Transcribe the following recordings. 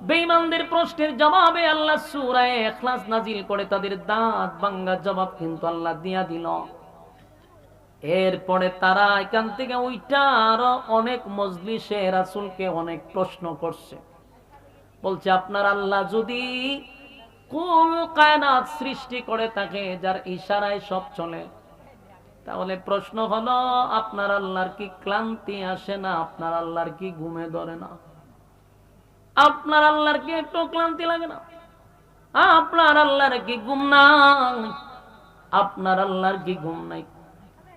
বেঈমানদের প্রশ্নের জবাবে আল্লাহ সূরায়ে ইখলাস নাজিল করে তাদের দাঁত ভাঙ্গা জবাব কিন্তু আল্লাহ দিয়া দিল। এরপরে তারা এখান থেকে ওইটা আরও অনেক মজলিসে রাসূলকে অনেক প্রশ্ন করছে। বলছে, আপনার আল্লাহ যদি কুল কায়নাত সৃষ্টি করে থাকে, যার ইশারায় সব চলে, তাহলে প্রশ্ন হলো, আপনার আল্লাহর কি ক্লান্তি আসে না? আপনার আল্লাহর কি ঘুমে ধরে না? আপনার আল্লাহর কি একটু ক্লান্তি লাগে না আপনার আল্লাহর কি ঘুম নাই আপনার আল্লাহর কি ঘুম নাই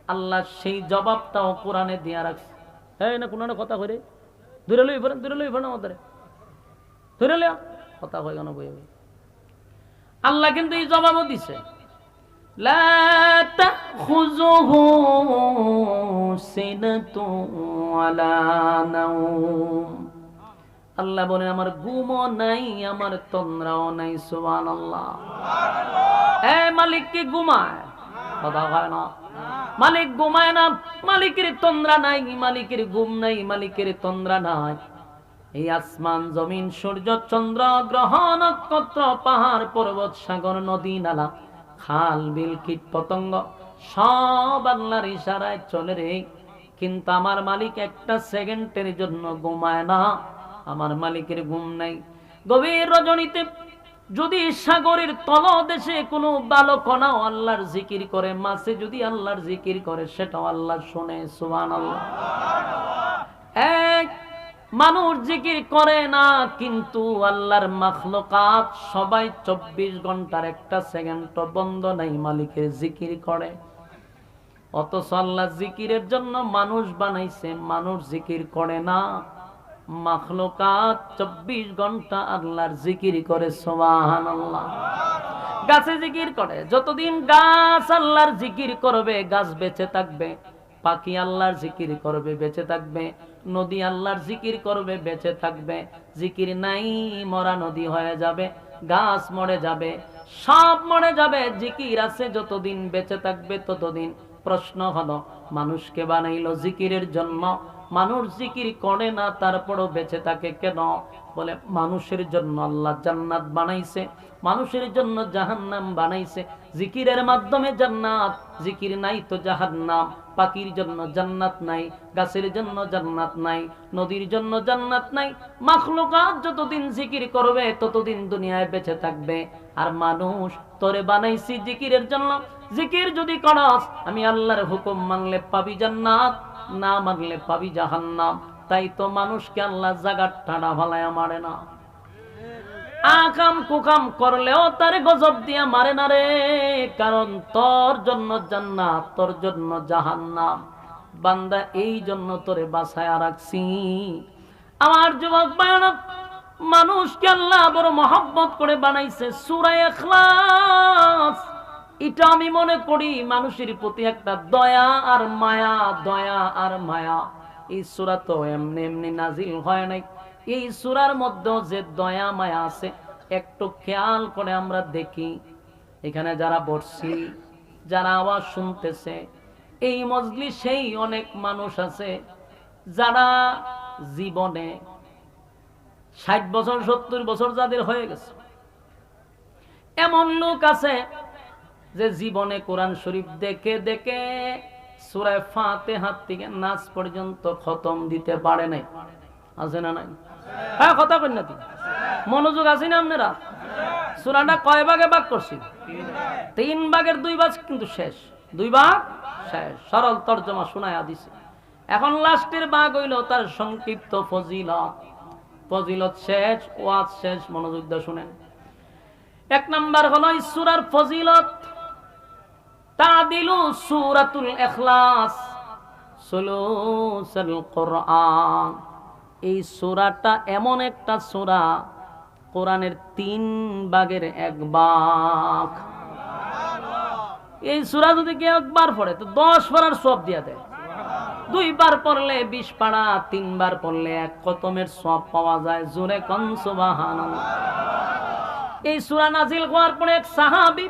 আল্লাহ সেই জবাবটাও কোরআনে দিয়া রাখছে হ্যাঁ না কোনো কথা করে দূরে লই ফেরেন দূরে লই ফেরেন আমাদের ধরে লিয়া কথা হয়ে কেন বই বই আল্লাহ কিন্তু এই জবাবও দিছে لا تأخذه سنة ولا نوم আল্লাহ বলে আমার ঘুমও নাই, আমার তন্দ্রাও নাই সুবান আল্লাহ এ মালিক কি ঘুমায়? কথা হয় না। মালিক ঘুমায় না, মালিকের তন্দ্রা নাই, মালিকের ঘুম নাই, মালিকের তন্দ্রা নাই। এই আসমান, জমিন, সূর্য, চন্দ্র, গ্রহ, নক্ষত্র, পাহাড়, পর্বত, সাগর, নদী, নালা, খাল, বিল, কীট, পতঙ্গ, সব আল্লাহর ইশারায় চলে রে। কিন্তু আমার মালিক একটা সেকেন্ডের জন্য ঘুমায় না। আমার মালিকের ঘুম নাই। গভীর রজনীতে যদি সাগরের তলদেশে কোনো বালকণাও আল্লাহর জিকির করে, মাছে যদি আল্লাহর জিকির করে, সেটাও আল্লাহ শোনে সুবান আল্লাহ এক, মানুষ জিকির করে না, কিন্তু আল্লাহর মাখলুকাত সবাই চব্বিশ ঘণ্টার একটা সেকেন্ড বন্ধ নাই, মালিকের জিকির করে। অথচ আল্লাহ জিকিরের জন্য মানুষ বানাইছে, মানুষ জিকির করে না। মাখলুকাত চব্বিশ ঘণ্টা আল্লাহর জিকির করে গাছে জিকির করে, যতদিন গাছ আল্লাহর জিকির করবে, গাছ বেঁচে থাকবে। পাখি আল্লাহর জিকির করবে, বেঁচে থাকবে। নদী আল্লাহর জিকির করবে, বেঁচে থাকবে। জিকির নাই, মরা নদী হয়ে যাবে, গাছ মরে যাবে সব মরে যাবে। জিকির আছে, যতদিন বেঁচে থাকবে, ততদিন প্রশ্ন হলো, মানুষকে বানাইলো জিকিরের জন্য মানুষ জিকির করে না, তারপরও বেঁচে থাকে কেন? বলে, মানুষের জন্য আল্লাহ জান্নাত বানাইছে, মানুষের জন্য জাহান্নাম বানাইছে। জিকিরের মাধ্যমে জান্নাত, জিকির নাই তো জাহান্নাম। পাখির জন্য জান্নাত নাই, গাছের জন্য জান্নাত নাই, নদীর জন্য জান্নাত নাই। মাখলুকাত যতদিন জিকির করবে, ততদিন দুনিয়ায় বেঁচে থাকবে। আর মানুষ তোরে বানাইছি জিকিরের জন্য। জিকির যদি করস, আমি আল্লাহর হুকুম মানলে পাবি জান্নাত, না মানলে পাবি জাহান্নাম। তাই তো মানুষকে আল্লাহ জাগার ঠাড়া ভালায় মারে না। আকাম কুকাম করলেও তার গজব দিয়া মারে না রে। কারণ তোর জন্য জান্নাত, তোর জন্য জাহান্নাম। বান্দা, এই জন্য তোরে বাসায় রাখছি। আমার যুবক বায়নক মানুষকে আল্লাহ বড় মহব্বত করে বানাইছে সুরায় এখলাস এটা আমি মনে করি মানুষের প্রতি একটা দয়া আর মায়া, দয়া আর মায়া। এই সুরা তো এমনি এমনি নাজিল হয় নাই। এই সুরার মধ্যে যে দয়া মায়া আছে, একটু খেয়াল করে আমরা দেখি। এখানে যারা বসছি যারা আওয়াজ শুনতেছে, এই মজলি সেই অনেক মানুষ আছে যারা জীবনে ষাট বছর, সত্তর বছর যাদের হয়ে গেছে। এমন লোক আছে যে জীবনে কোরআন শরীফ দেখে দেখে সুরায় ফাতে হাত থেকে নাচ পর্যন্ত খতম দিতে পারে নাই। আছে না নাই? হ্যাঁ কথা না তুই মনোযোগ আছে না আপনারা? সুরাটা কয় ভাগে ভাগ করছি? তিন ভাগের দুই ভাগ কিন্তু শেষ। দুই ভাগ শেষ। সরল তর্জমা শোনায়া দিছে। এখন লাস্টের ভাগ হইল তার সংক্ষিপ্ত ফজিলত। ফজিলত শেষ, ওয়াজ শেষ, মনোযোগ দিয়ে শুনেন। এক নাম্বার হলো সুরার ফজিলত। তাদিলু সূরাতুল ইখলাস, সুলুসুল কোরআন। এই সূরাটা এমন একটা সূরা, কোরআনের তিন ভাগের এক ভাগ। এই সুরা যদি কেউ একবার পড়ে, তো দশ পারার সব দিয়া দেয়। দুইবার পড়লে বিশ পাড়া, তিনবার পড়লে এক কতমের সব পাওয়া যায়। জোরে কন, সুবহানাল্লাহ। এই সুরা নাজিল হওয়ার পরে এক সাহাবি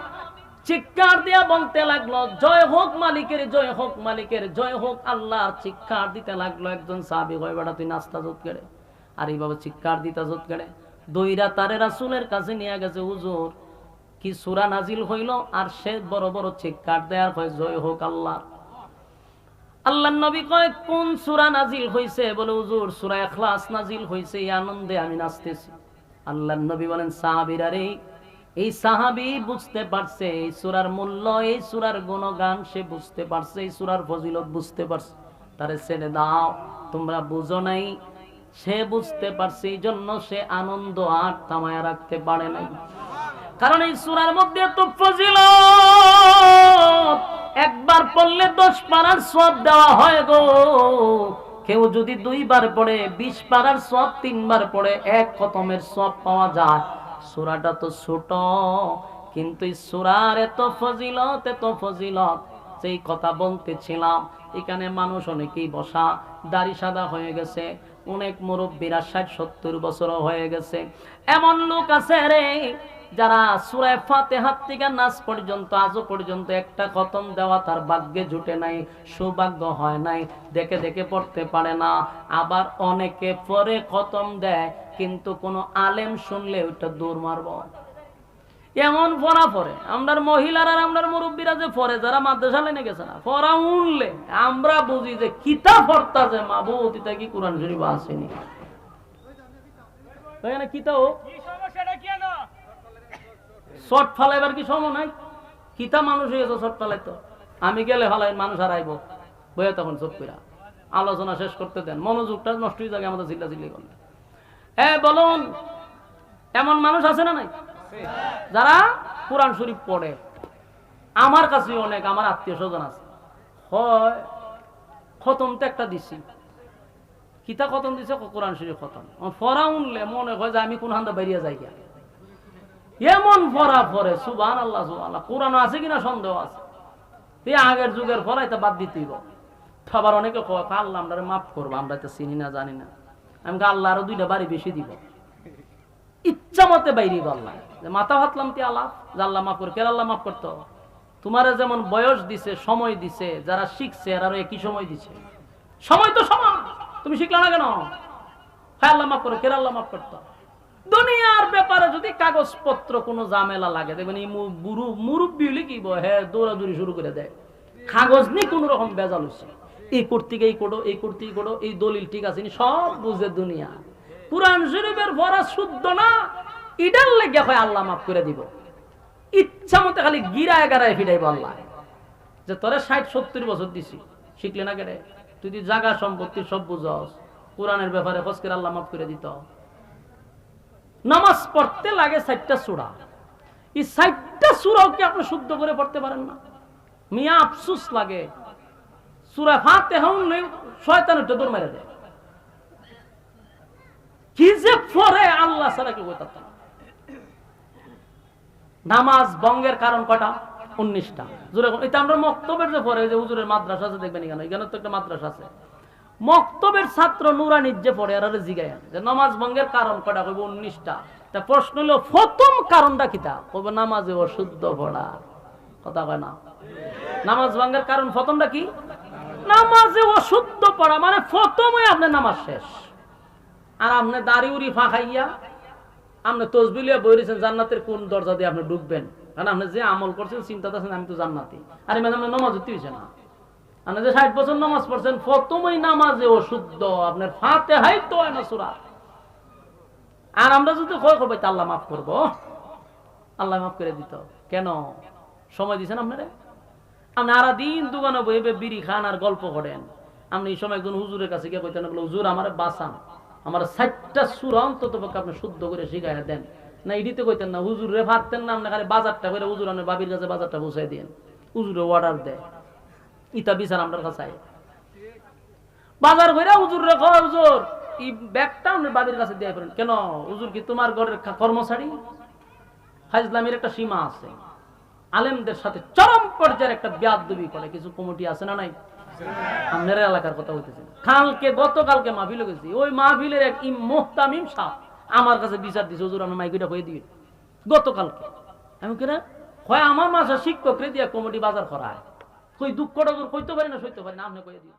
চিৎকার দিয়া বলতে লাগল, জয় হোক মালিকের, জয় হোক মালিকের, জয় হোক আল্লাহর। চিৎকার দিতে লাগল একজন সাহাবি কয় বেটা, তুই নাস্তা জোত কেড়ে? আর এইভাবে চিৎকার দিতে জোত কেড়ে? দইরা তারে রাসুলের কাছে নিয়ে গেছে, হুজুর, কি সুরা নাজিল হইল? আর সে বড় বড় চিৎকার দেয়ার হয় জয় হোক আল্লাহ আল্লাহ নবী কয়, কোন সুরা নাজিল হইছে? বলে, হুজুর, সুরা এখলাস নাজিল হইছে, এই আনন্দে আমি নাচতেছি। আল্লাহ নবী বলেন, সাহাবিরা রে, এই সাহাবি বুঝতে পারছে, এই সুরার মূল্য, এই সুরার গুণগান সে বুঝতে পারছে, এই সুরার ফজিলত বুঝতে পারছে। তারে ছেড়ে দাও, তোমরা বুঝো নাই। সে বুঝতে পারছে, এই জন্য সে আনন্দ আর থামায় রাখতে পারে নাই। কারণ এই সুরার মধ্যে তো ফজিলত। একবার পড়লে দশ পারার সব দেওয়া হয় গো। কেউ যদি দুইবার পড়ে, বিশ পারার সব তিনবার পড়ে, এক খতমের সব পাওয়া যায়। সুরাটা তো ছোট, কিন্তু সুরার এত ফজিলত এত ফজিলত। সেই কথা বলতেছিলাম, এখানে মানুষ অনেকেই বসা, দাড়ি সাদা হয়ে গেছে, অনেক মুরব্বীরা ষাট সত্তর বছর হয়ে গেছে। এমন লোক আছে রে যারা সুরায় ফাতে হাত থেকে নাচ পর্যন্ত, আজও পর্যন্ত একটা খতম দেওয়া তার ভাগ্যে জুটে নাই, সৌভাগ্য হয় নাই, দেখে দেখে পড়তে পারে না। আবার অনেকে পরে খতম দেয়, কিন্তু কোনো আলেম শুনলে ওইটা দূর মারব। এমন পড়া পরে আমরার মহিলারা আর আমরার মুরব্বীরা যে পরে যারা মাদ্রাসা লেনে গেছে না পড়া উনলে আমরা বুঝি যে কিতা পড়তা যে মাবুতিটা কি কোরআন শরীফ আসেনি। এখানে কিতা ও? শর্ট ফালাইবার কি সময় নাই? কিতা মানুষ হয়েছে শর্ট ফালাই তো আমি গেলে ফালাই মানুষ হারাইব। বইয়া তখন চুপ কইরা। আলোচনা শেষ করতে দেন। মনোযোগটা নষ্ট হয়ে যাবে, আমাদের চিল্লা চিল্লি করলে। হ্যাঁ বলুন, এমন মানুষ আছে না নাই? যারা কোরআন শরীফ পড়ে। আমার কাছে অনেক, আমার আত্মীয় স্বজন আছে। হয়, খতম তো একটা দিছি। কিতা খতম দিছে? কোরআন শরীফ খতম। ফরা উনলে মনে হয় যে আমি কোন হান্দা বেরিয়ে যাই গিয়া এমন ফরা ফরে সুবান আল্লাহ সুবান কোরআন আছে কিনা সন্দেহ আছে? এই আগের যুগের ফরাই তো বাদ দিতেই আবার অনেকে কয় আল্লাহ আমরা মাফ করব, আমরা তো চিনি না, জানি না। আমি আল্লাহ আরও দুইটা বাড়ি বেশি দিব। ইচ্ছা মতে বাইরে আল্লাহ যে মাথা ভাতলাম তি আল্লাহ, যে আল্লাহ মাফ করে কেরাল্লাহ মাফ করতো তোমারে যেমন বয়স দিছে, সময় দিছে, যারা শিখছে এরারও একই সময় দিছে। সময় তো সমান, তুমি শিখলে না কেন? হ্যাঁ আল্লাহ মাফ করো কেরাল্লাহ মাফ করতো দুনিয়ার ব্যাপারে যদি কাগজপত্র কোনো জামেলা লাগে, দেখবেন এই বুড়ু মুরব্বী হলে কি হ্যাঁ দৌড়াদৌড়ি শুরু করে দেয়। কাগজ নিয়ে কোন রকম বেজাল হচ্ছে এই কর্তিকে, এই কোডো, এই কর্তিক, কোডো, এই দলিল ঠিক আছে সব বুঝে দুনিয়া। কোরআন শরীফের ভরা শুদ্ধ না ইডার লেগে হয় আল্লাহ মাফ করে দিব। ইচ্ছা মতো খালি গিরায় গারায় ফিরাইব আল্লাহ। যে তোরে ষাট, সত্তর বছর দিছি, শিখলে না কেটে তুই জাগা সম্পত্তি সব বুঝস, কোরআনের ব্যাপারে ফসকের আল্লাহ মাফ করে দিত। নামাজ পড়তে লাগে ষাটটা সুরা। এই ষাটটা সুরাও কি আপনি শুদ্ধ করে পড়তে পারেন না। মিয়া আফসুস লাগে। সুরা ফাতে হন শয়তান একটা দৌড় মেরে দেয়। কি যে পরে আল্লাহ ছাড়া কেউ বলতে নামাজ বঙ্গের কারণ কটা উনিশটা। জোরে এটা আমরা মক্তবের যে পড়ে যে হুজুরের মাদ্রাসা আছে, দেখবেন এখানে। এখানে তো একটা মাদ্রাসা আছে। মক্তবের ছাত্র নুরানির যে পড়ে, আর জিগায় যে নামাজ ভঙ্গের কারণ কটা কইব উনিশটা। তা প্রশ্ন হলো প্রথম কারণটা কিতা? কইব নামাজে অশুদ্ধ পড়া। কথা কয় না? নামাজ ভঙ্গের কারণ প্রথমটা কি? নামাজে অশুদ্ধ পড়া মানে প্রথমে আপনার নামাজ শেষ। আর আপনি দাড়ি উড়ি ফাঁকাইয়া, আপনি তসবিলিয়া বইরেছেন জান্নাতের কোন দরজা দিয়ে আপনি ঢুকবেন? কারণ আপনি যে আমল করছেন, চিন্তা আছেন আমি তো জান্নাতি। আর এমনি আপনার নামাজ হতে হয়েছে না। আপনি যে ষাট বছর নামাজ পড়ছেন প্রথমেই নামাজে অশুদ্ধ আপনার ফাতে হাই তো সুরা। আর আমরা যদি করব আল্লাহ মাফ করব। আল্লাহ মাফ করে দিত কেন? সময় আপনি আরা দিন দোকানে বই বই বিড়ি খান আর গল্প করেন। আপনি এই সময় একজন হুজুরের কাছে গিয়ে কইতেন বলে, হুজুর আমার বাঁচান। আমার ষাটটা সুর অন্তত পক্ষে আপনি শুদ্ধ করে শিখাইয়া দেন। না ইডিতে কইতেন না হুজুর রে পারতেন না আপনি খালি বাজারটা করে হুজুর আপনার বাবির কাছে বাজারটা বসাই দিন হুজুরে অর্ডার দেয়। ইতা বিচার আমার কাছে। বাজার কইরা হুজুর রে হুজুর, এই ব্যাগটা বাবির কাছে দিয়ে করেন। কেন? হুজুর কি তোমার ঘরের কর্মচারী? হাজলামির একটা সীমা আছে। আলেমদের সাথে চরম পর্যায়ের একটা করে। কিছু কমিটি আছে না নাই? এলাকার কথা বলতেছি। কালকে, গতকালকে মাহফিলে গেছি। ওই মাহফিলের এক মোহতামিম সাহ আমার কাছে বিচার দিছে। হুজুর, আমি মাইকিটা হয়ে গতকালকে। আমি কেনা হয় আমার মাসে শিক্ষক দিয়া কমিটি বাজার করায়। কই দুঃখটা কইতে পারি না সইতে পারি না? আপনি কয়ে দিও।